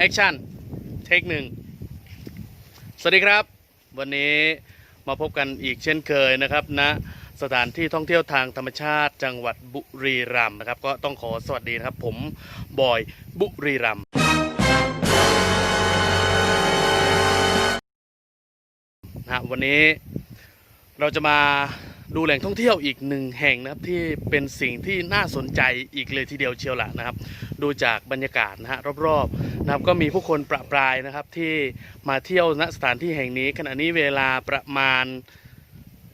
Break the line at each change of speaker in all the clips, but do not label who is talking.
แอคชั่น เทคหนึ่ง สวัสดีครับ วันนี้มาพบกันอีกเช่นเคยนะครับณนะสถานที่ท่องเที่ยวทางธรรมชาติจังหวัดบุรีรัมย์นะครับ ก็ต้องขอสวัสดีนะครับ ผมบอยบุรีรัมย์นะฮะวันนี้เราจะมา ดูแหล่งท่องเที่ยวอีกหนึ่งแห่งนะครับที่เป็นสิ่งที่น่าสนใจอีกเลยทีเดียวเชียวละนะครับ ดูจากบรรยากาศนะฮะรอบๆนะครับก็มีผู้คนประปรายนะครับที่มาเที่ยวณสถานที่แห่งนี้ ขณะนี้เวลาประมาณ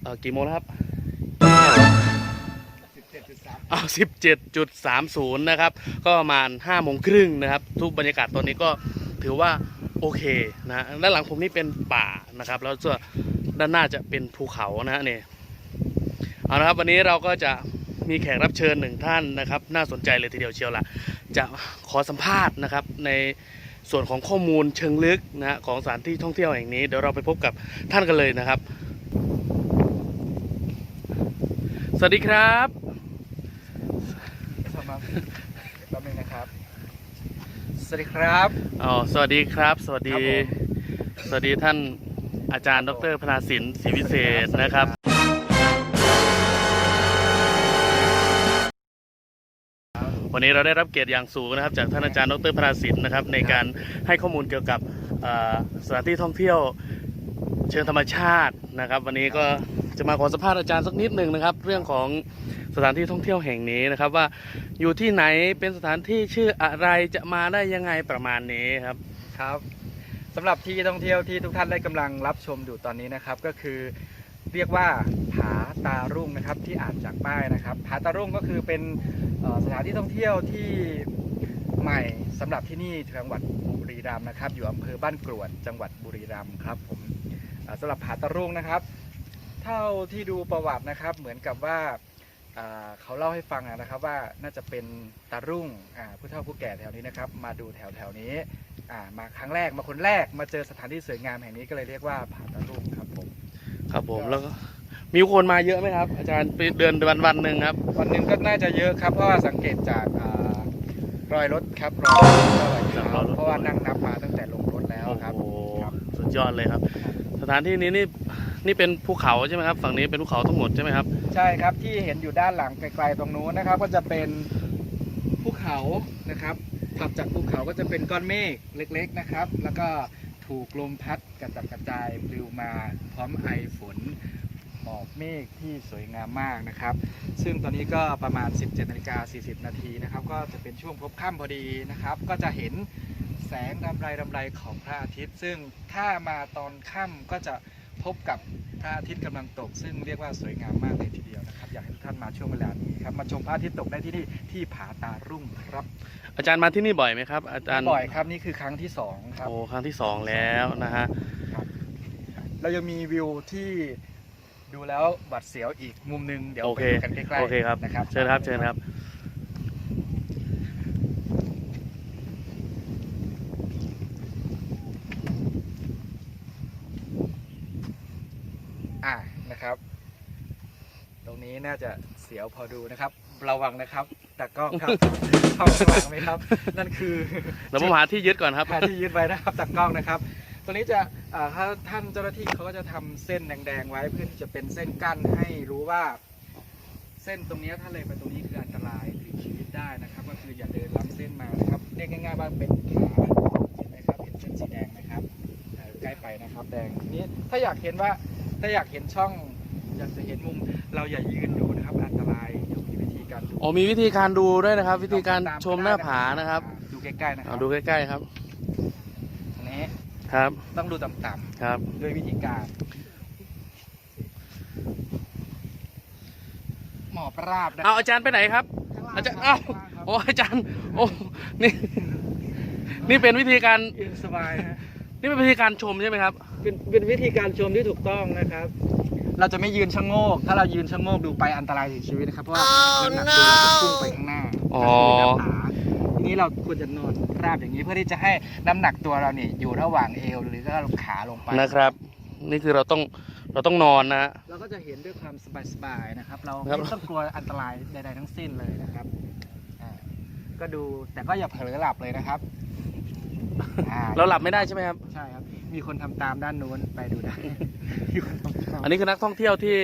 เอ่อกี่โมงแล้วครับอ้าวสิบเจ็ดจุดสามศูนย์นะครับ ก็ประมาณห้าโมงครึ่งนะครับ ทุกบรรยากาศตอนนี้ก็ถือว่าโอเคนะฮะด้านหลังผมนี่เป็นป่านะครับ แล้วส่วนด้านหน้าจะเป็นภูเขานะฮะเนี่ย เอาละครับวันนี้เราก็จะมีแขกรับเชิญหนึ่งท่านนะครับ น่าสนใจเลยทีเดียวเชียวล่ะจะขอสัมภาษณ์นะครับในส่วนของข้อมูลเชิงลึกนะฮะของสถานที่ท่องเที่ยวแห่งนี้เดี๋ยวเราไปพบกับท่านกันเลยนะครับ สวัสดีครับ
สมัครแป๊บนึงนะครับ สวัสดีครับ
อ๋อสวัสดีครับ สวัสดี
ครับผม
สวัสดีท่านอาจารย์ ดรพนาสินศรีวิเศษนะครับ วันนี้เราได้รับเกียรติอย่างสูงนะครับ จากท่านอาจารย์ดรพนาสินนะครับในการให้ข้อมูลเกี่ยวกับเอ่อสถานที่ท่องเที่ยวเชิงธรรมชาตินะครับ วันนี้ก็จะมาขอสัมภาษณ์อาจารย์สักนิดหนึ่งนะครับ เรื่องของสถานที่ท่องเที่ยวแห่งนี้นะครับ ว่าอยู่ที่ไหนเป็นสถานที่ชื่ออะไรจะมาได้ยังไงประมาณนี้ครับ
ครับสำหรับที่ท่องเที่ยวที่ทุกท่านได้กำลังรับชมอยู่ตอนนี้นะครับ ก็คือเรียกว่าผาตารุ่งนะครับที่อ่านจากป้ายนะครับ ผาตารุ่งก็คือเป็นเอ่อ สถานที่ท่องเที่ยวที่ใหม่สำหรับที่นี่จังหวัดบุรีรัมย์นะครับ อยู่อำเภอบ้านกรวดจังหวัดบุรีรัมย์ครับผมอ่าสำหรับผาตารุ่งนะครับ เท่าที่ดูประวัตินะครับ เหมือนกับว่าอ่าเขาเล่าให้ฟังอะนะครับว่าน่าจะเป็นตารุ่งอ่าผู้เฒ่าผู้แก่แถวนี้นะครับ มาดูแถวแถวๆนี้อ่ามาครั้งแรกมาคนแรกมาเจอสถานที่สวยงามแห่งนี้ก็เลยเรียกว่าผาตะลุงครับผม
ครับผมแล้วก็ มีคนมาเยอะไหมครับ อาจารย์ไปเดือนวันวันหนึ่งครับ
วันหนึ่งก็น่าจะเยอะครับ เพราะว่าสังเกตจากอ่ารอยรถครับรอยรถก็รอยเท้าเพราะว่านั่งนับมาตั้งแต่ลงรถแล้วครับ
โอ้โห
ครับ
สุดยอดเลยครับ สถานที่นี้นี่นี่เป็นภูเขาใช่ไหมครับ ฝั่งนี้เป็นภูเขาทั้งหมดใช่ไหมครับ
ใช่ครับที่เห็นอยู่ด้านหลังไกลๆตรงนู้นนะครับ ก็จะเป็นภูเขานะครับถัดจากภูเขาก็จะเป็นก้อนเมฆเล็ก ๆนะครับ แล้วก็ถูกลมพัดกระจัดกระจายปลิวมาพร้อมไอฝนหมอก เมฆที่สวยงามมากนะครับ ซึ่งตอนนี้ก็ประมาณ 17นาฬิกา40 นาทีนะครับ ก็จะเป็นช่วงพบค่ำพอดีนะครับ ก็จะเห็นแสงรำไรรำไรของพระอาทิตย์ ซึ่งถ้ามาตอนค่ำก็จะพบกับพระอาทิตย์กำลังตก ซึ่งเรียกว่าสวยงามมากเลยทีเดียวนะครับ อยากให้ทุกท่านมาช่วงเวลานี้ครับ มาชมพระอาทิตย์ตกได้ที่นี่ที่ผาตารุ่งครับ
อาจารย์มาที่นี่บ่อยไหมครับ อาจารย์
บ่อยครับนี่คือครั้งที่สองครับ
โอ้ครั้งที่สองแล้วนะฮะ
เรายังมีวิวที่ ดูแล้วหวัดเสียวอีกมุมหนึงเดี๋ยว
โอ
ไป
เค
ดูกันใกล้ๆ
โอเคครับ
นะครับ
เชิญครับเชิญครับ
อะนะครับ ตรงนี้น่าจะเสียวพอดูนะครับ ระวังนะครับตากล้องครับ เข้าข้างหลังไหมครับ นั่นคือ
เดี๋ยวผมหาที่ยึดก่อนครับ
หาที่ยึดไว้นะครับตากล้องนะครับ ตัวนี้จะอ่าถ้าท่านเจ้าหน้าที่เขาก็จะทำเส้นแดงๆไว้เพื่อที่จะเป็นเส้นกั้นให้รู้ว่า เส้นตรงนี้ถ้าเลยไปตรงนี้คืออันตรายถึงชีวิตได้นะครับ ก็คืออย่าเดินล้ำเส้นมานะครับเรียกง่ายๆว่าเป็นขาเห็นไหมครับเห็นเส้นสีแดงไหมครับเอ่อใกล้ไปนะครับแดงทีนี้ถ้าอยากเห็นว่าถ้าอยากเห็นช่องอยากจะเห็นมุมเราอย่ายืนดูนะครับ อันตรายเดี๋ยวมีวิธีการดู
อ๋อมีวิธีการดูด้วยนะครับ วิธีการชมหน้าผานะครับ
อ่าดูใกล้ๆนะครั
เอาดูใกล้ๆครับ
อันนี้
ครับ
ต้องดูต่ำ
ครับ
ๆด้วยวิธีการ หมอบราบนะ
เอาอาจารย์ไปไหนครับอาจารย์เอ้าโอ้อาจารย์ โอ้นี่ นี่เป็นวิธีการ
ยืนสบายฮะ
นี่เป็นวิธีการชมใช่ไหมครับ
เป็นเป็นวิธีการชมที่ถูกต้องนะครับ เราจะไม่ยืนชะโงก ถ้าเรายืนชะโงกดูไปอันตรายถึงชีวิตนะครับ เพราะว่าน้ำหนักตัวเราจะพุ่งไปข้างหน้า
อ๋อ
หน้าผาที นี้เราควรจะนอนราบอย่างนี้เพื่อที่จะให้น้ำหนักตัวเราเนี่ยอยู่ระหว่างเอวหรือก็ขาลงไป
นะครับ นี่คือเราต้องเราต้องนอนนะฮะ
เราก็จะเห็นด้วยความสบายๆนะครับ เรา
ครับ
ไม่ต้องกลัวอันตรายใดๆทั้งสิ้นเลยนะครับอ่าก็ดูแต่ก็อย่าเผลอหลับเลยนะครับอ่า
เราหลับไม่ได้ใช่ไหมครับ
ใช่ครับ มีคนทำตามด้านนู้นไปดูได้ มีคนทำตาม
อันนี้คือนักท่องเที่ยวที่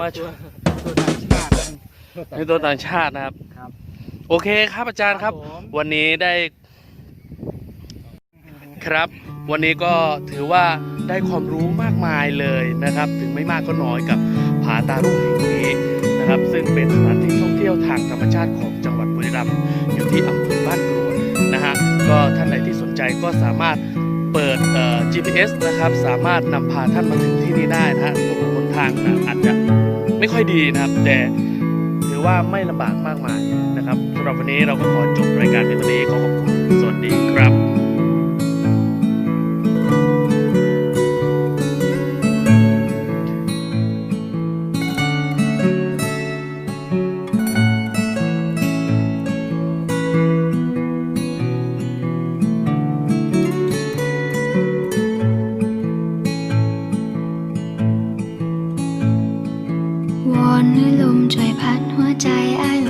มาช่วย
ตัวต่างชาติ
ในตัวต่างชาตินะครับ
ครับ
โอเคครับอาจารย์ครับ
ผม
วันนี้ได้ครับ วันนี้ก็ถือว่าได้ความรู้มากมายเลยนะครับ ถึงไม่มากก็น้อยกับผาตารุ่งแห่งนี้นะครับ ซึ่งเป็นสถานที่ท่องเที่ยวทางธรรมชาติของจังหวัดบุรีรัมย์อยู่ที่อำเภอบ้านกรวดนะฮะก็ท่านใดที่สนใจก็สามารถเปิดเอ่อ GPS นะครับ สามารถนำพาท่านมาถึงที่นี่ได้นะฮะบนทางนะอาจจะ ไม่ค่อยดีนะครับ แต่ถือ ว่าไม่ลำบากมากมายนะครับสำหรับวันนี้เราก็ขอจบรายการเพียงนี้ขอขอบคุณสวัสดีครับ
วันนี้ ใจอัน